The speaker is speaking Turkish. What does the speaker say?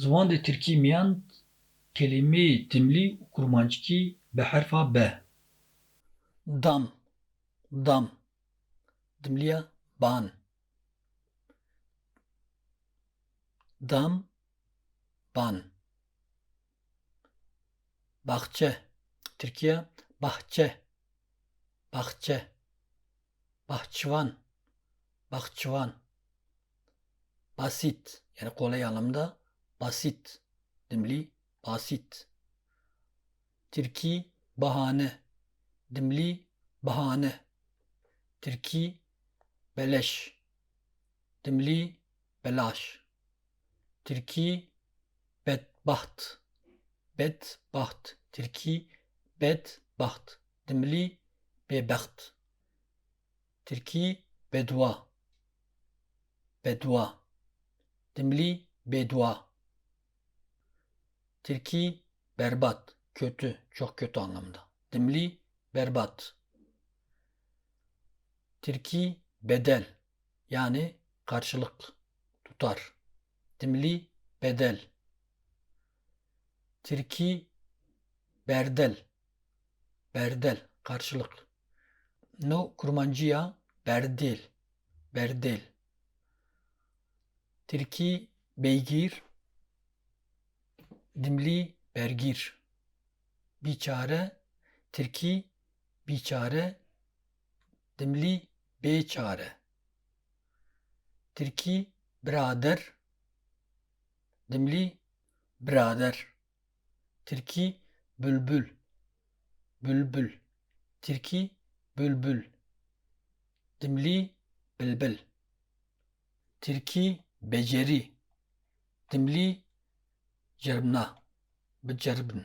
Ziwan di Tirkî miyan kelimeyê timlî û kurmancikî bi herfa B. Dam dam dimliya ban. Dam ban. Baxçe Tirkiye bahçe bahçe. Bahçıvan bahçıvan. Basit yani kolay anlamda basit. Dimli basit. Tirki bahane. Dimli bahane. Tirki beleş. Dimli belaş. Tirki bedbaht. Bedbaht. Tirki bedbaht. Dimli bebaht. Tirki bedwa. Bedwa. Dimli bedwa. Tirki berbat. Kötü. Çok kötü anlamda. Dimli berbat. Tirki bedel. Yani karşılık. Tutar. Dimli bedel. Tirki berdel. Berdel. Karşılık. No kurmancıya berdel. Berdel. Tirki beygir. Dimli bergir. Biçare. Tirki biçare. Dimli beçare. Tirki birader. Dimli birader. Tirki bülbül. Bülbül. Tirki bülbül. Dimli bülbül. Tirki beceri. Dimli ጀርብና ብጀርብን